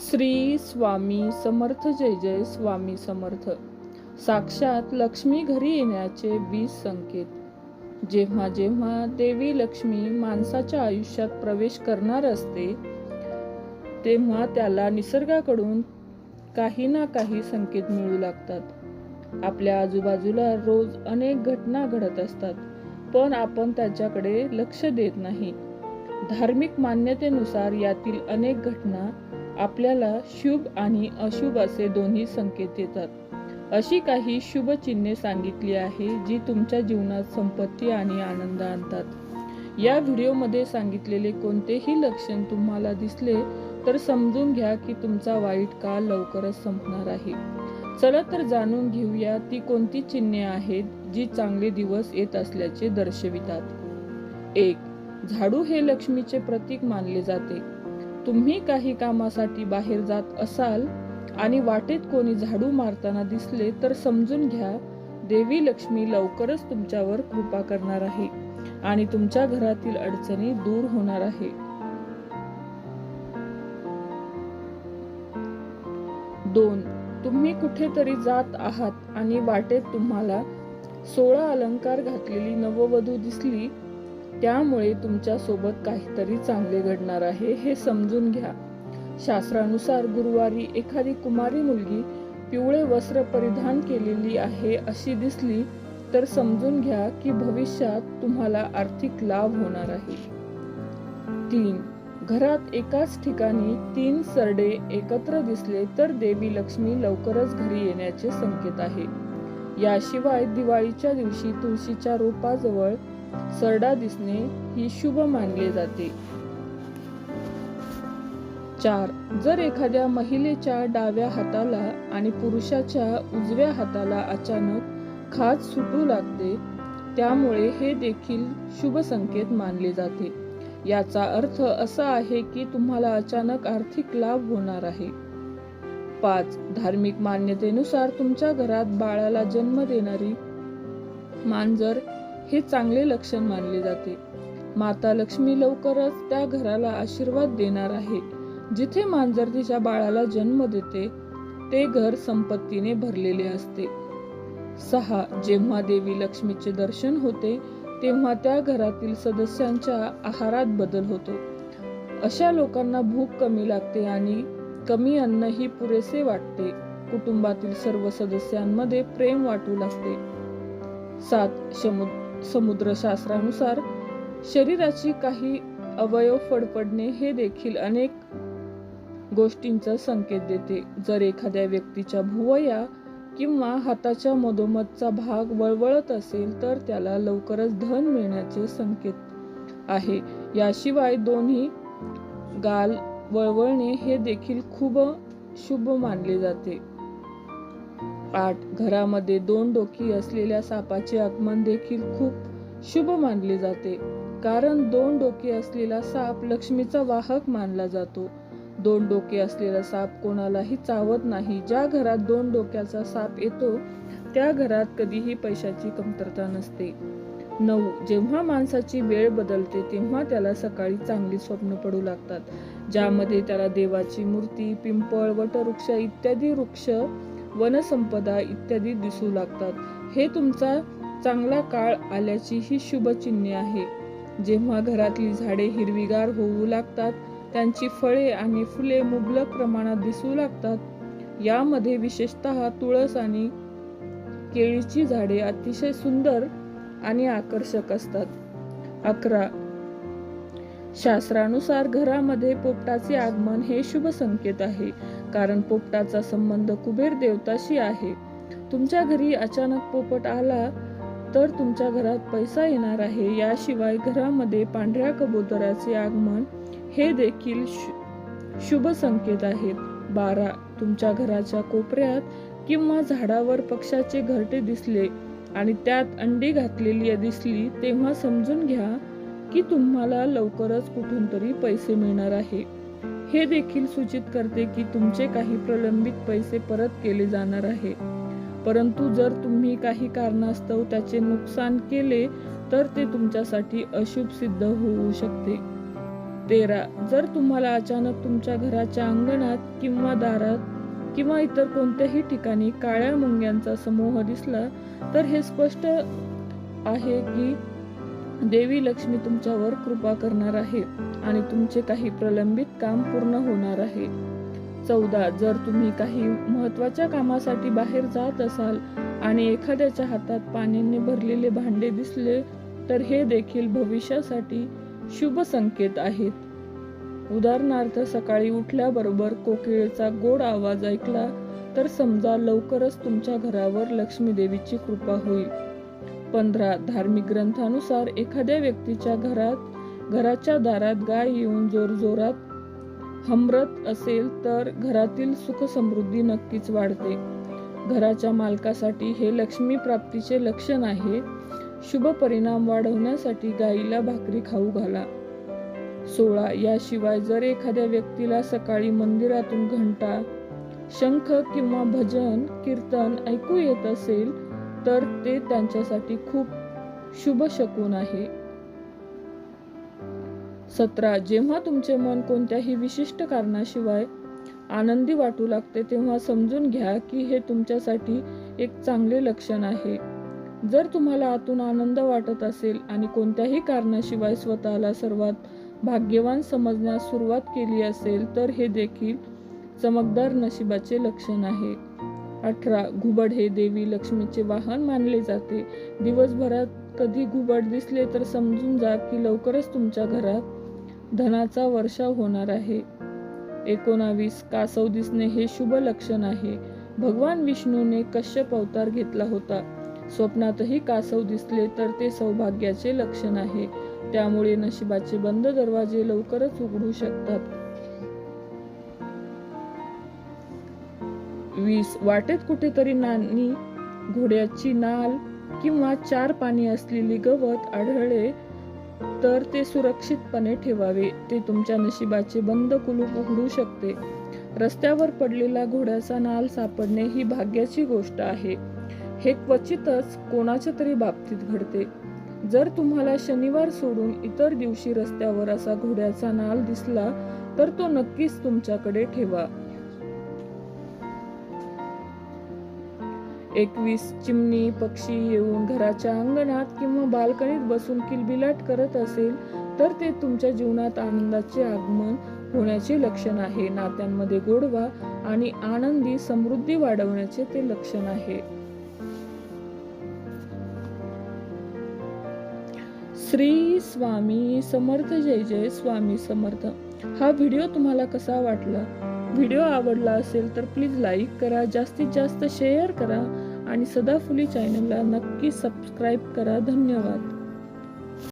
श्री स्वामी समर्थ जय जय स्वामी समर्थ. साक्षात लक्ष्मी घरी येण्याचे वीस संकेत. जेव्हा जेव्हा देवी लक्ष्मी माणसाच्या आयुष्यात प्रवेश करणार असते तेव्हा त्याला निसर्गाकडून काही ना काही संकेत मिळू लागतात. आपल्या आजूबाजूला रोज अनेक घटना घडत असतात पण आपण त्याच्याकडे लक्ष देत नाही. धार्मिक मान्यतेनुसार यातील अनेक घटना आपल्याला शुभ आणि अशुभ असे दोन्ही संकेत येतात अशी काही शुभ चिन्हे सांगितली आहे जी तुमच्या जीवनात संपत्ती आणि आनंद आणतात. या व्हिडिओमध्ये सांगितलेले कोणतेही लक्षण तुम्हाला दिसले तर समजून घ्या की तुमचा वाईट काळ लवकरच संपणार आहे. चला तर जाणून घेऊया ती कोणती चिन्हे आहेत जी चांगले दिवस येत असल्याचे दर्शवितात. एक झाडू हे लक्ष्मीचे प्रतीक मानले जाते. तुम्ही काही कामासाठी बाहेर जात असाल आणि वाटेत कोणी झाडू मारताना दिसले तर समजून घ्या देवी लक्ष्मी लवकरच तुमच्यावर कृपा करणार आहे आणि तुमच्या घरातील अडचणी दूर होणार आहे. दोन तुम्ही कुठेतरी जात आहात आणि वाटेत तुम्हाला सोळा अलंकार घातलेली नववधू दिसली त्यामुळे तुमच्यासोबत काहीतरी चांगले घडणार आहे हे समजून घ्या. शास्त्रानुसार गुरुवारी एखादी कुमारी मुलगी पिवळे वस्त्र परिधान केलेली आहे अशी दिसली तर समजून घ्या की भविष्यात तुम्हाला आर्थिक लाभ होणार आहे. तीन. घरात एकाच ठिकाणी तीन सरडे एकत्र दिसले तर देवी लक्ष्मी लवकरच घरी येण्याचे संकेत आहे. याशिवाय दिवाळीच्या दिवशी तुळशीच्या रोपाजवळ सरडा दिसणे ही शुभ मानले जाते. चार. जर एखाद्या महिलेच्या डाव्या हाताला आणि पुरुषाच्या उजव्या हाताला अचानक खाज सुटू लागते त्यामुळे हे देखील शुभ संकेत मानले जाते. याचा अर्थ असा आहे की तुम्हाला अचानक आर्थिक लाभ होणार आहे. पाच. धार्मिक मान्यतेनुसार तुमच्या घरात बाळाला जन्म देणारी मांजर हे चांगले लक्षण मानले जाते. माता लक्ष्मी लवकरच त्या घराला आशीर्वाद देणार आहे. जिथे मांजर तिच्या बाळाला जन्म देते ते घर संपत्तीने भरलेले असते. सहा जेव्हा देवी लक्ष्मीचे दर्शन होते तेव्हा त्या घरातील सदस्यांच्या आहारात बदल होतो. अशा लोकांना भूक कमी लागते आणि कमी अन्नही पुरेसे वाटते. कुटुंबातील सर्व सदस्यांमध्ये प्रेम वाटू लागते. सात समुद्र समुद्रशास्त्रानुसार शरीराची काही अवयव फडफडणे हे देखील अनेक गोष्टींचा संकेत देते. जर एखाद्या व्यक्तीच्या भुवया किंवा हाताच्या मधोमधचा भाग वळवळत असेल तर त्याला लवकरच धन मिळण्याचे संकेत आहे. याशिवाय दोन्ही गाल वळवळणे हे देखील खूप शुभ मानले जाते. आठ. घरामध्ये दोन डोकी असलेल्या सापाचे आगमन देखील खूप शुभ मानले जाते. कारण दोन डोके असलेला साप लक्ष्मीचा वाहक मानला जातो. दोन डोके असलेला साप कोणालाही चावत नाही. ज्या घरात दोन डोक्याचा साप येतो त्या घरात कधीही पैशाची कमतरता नसते. नऊ. जेव्हा माणसाची वेळ बदलते तेव्हा त्याला सकाळी चांगली स्वप्न पडू लागतात. ज्यामध्ये त्याला देवाची मूर्ती पिंपळ वटवृक्ष इत्यादी वृक्ष वनसंपदा इत्यादी दिसू लागतात. हे तुमचा चांगला काळ आल्याची ही शुभचिन्हे आहे. जेव्हा घरातली झाडे हिरवीगार होऊ लागतात त्यांची फळे आणि फुले मुबलक प्रमाणात दिसू लागतात यामध्ये विशेषतः तुळस आणि केळीची झाडे अतिशय सुंदर आणि आकर्षक असतात. अकरा. शास्त्रानुसार घरामध्ये पोपटाचे आगमन हे शुभ संकेत आहे. कारण पोपटाचा संबंध कुबेर देवताशी आहे. तुमच्या घरी अचानक पोपट आला तर तुमच्या घरात पैसा येणार आहे. याशिवाय घरामध्ये पांढऱ्या कबुतराचे आगमन हे देखील शुभ संकेत आहेत. बारा तुमच्या घराच्या कोपऱ्यात किंवा झाडावर पक्षाचे घरटे दिसले आणि त्यात अंडी घातलेली दिसली तेव्हा समजून घ्या की तुम्हाला लवकरच कुठून तरी पैसे मिळणार आहे. हे देखील सूचित करते की तुमचे काही प्रलंबित पैसे परत केले जाणार आहे. परंतु जर तुम्ही काही कारणास्तव त्याचे नुकसान केले तर ते तुमच्यासाठी अशुभ सिद्ध होऊ शकते. तेरा. जर तुम्हाला अचानक तुमच्या घराच्या अंगणात किंवा दारात किंवा इतर कोणत्याही ठिकाणी काळ्या मुंग्यांचा समूह दिसला तर हे स्पष्ट आहे की देवी लक्ष्मी तुमच्यावर कृपा करणार आहे. आणि तुमचे काही प्रलंबित काम पूर्ण होणार आहे. चौदा जर तुम्ही काही महत्त्वाच्या कामासाठी बाहेर जात असाल आणि एखाद्याच्या हातात पाण्याने भरलेले भांडे दिसले तर हे देखील भविष्यासाठी शुभ संकेत आहेत. उदाहरणार्थ सकाळी उठल्याबरोबर कोकिळेचा गोड आवाज ऐकला तर समजा लवकरच तुमच्या घरावर लक्ष्मी देवीची कृपा होईल. पंधरा धार्मिक ग्रंथानुसार एखाद्या व्यक्तीच्या घरात घराच्या दारात गाय येऊन जोरजोरात हमरत असेल तर घरातील सुख समृद्धी नक्कीच वाढते. घराच्या मालकासाठी हे लक्ष्मी प्राप्तीचे लक्षण आहे. शुभ परिणाम वाढवण्यासाठी गाईला भाकरी खाऊ घाला. सोळा याशिवाय जर एखाद्या व्यक्तीला सकाळी मंदिरातून घंटा शंख किंवा भजन कीर्तन ऐकू येत असेल तर ते त्यांच्यासाठी खूप शुभ शकून आहे. सतरा जेव्हा तुमचे मन कोणत्याही विशिष्ट कारणाशिवाय आनंदी वाटू लागते तेव्हा समजून घ्या की हे तुमच्यासाठी एक चांगले लक्षण आहे. जर तुम्हाला आतून आनंद वाटत असेल आणि कोणत्याही कारणाशिवाय स्वतःला सर्वात भाग्यवान समजण्यास सुरुवात केली असेल तर हे देखील चमकदार नशिबाचे लक्षण आहे. अठरा घुबड हे देवी लक्ष्मीचे वाहन मानले जाते. दिवसभरात कधी घुबड दिसले तर समजून जा की लवकरच तुमच्या घरात धनाचा वर्षाव होणार आहे. एकोणावीस कासव दिसणे हे शुभ लक्षण आहे. भगवान विष्णूने कश्यप अवतार घेतला होता. स्वप्नातही कासव दिसले तर ते सौभाग्याचे लक्षण आहे. त्यामुळे नशिबाचे बंद दरवाजे लवकरच उघडू शकतात. वीस. वाटेत कुठेतरी नानी घोड्याची नाल किंवा चार पाणी असलेली गवत आढळले तर ते सुरक्षितपणे ठेवावे. ते तुमच्या नशिबाचे बंद कुलूप उघडू शकते. रस्त्यावर पडलेला घोड्याचा नाल सापडणे ही भाग्याची गोष्ट आहे. हे क्वचितच कोणाच्या तरी बाबतीत घडते. जर तुम्हाला शनिवार सोडून इतर दिवशी रस्त्यावर असा घोड्याचा नाल दिसला तर तो नक्कीच तुमच्याकडे ठेवा. एकवीस चिमणी पक्षी येऊन घराच्या अंगणात किंवा बाल्कनीत बसून किलबिलाट करत असेल तर ते तुमच्या जीवनात आनंदाचे आगमन होण्याचे लक्षण आहे. नात्यांमध्ये गोडवा आणि आनंदी समृद्धी वाढवण्याचे ते लक्षण आहे. श्री स्वामी समर्थ जय जय स्वामी समर्थ. हा व्हिडिओ तुम्हाला कसा वाटला? व्हिडिओ आवडला असेल तर प्लीज लाईक करा जास्तीत जास्त शेअर करा आणि सदाफुली चॅनलला नक्की सबस्क्राईब करा. धन्यवाद.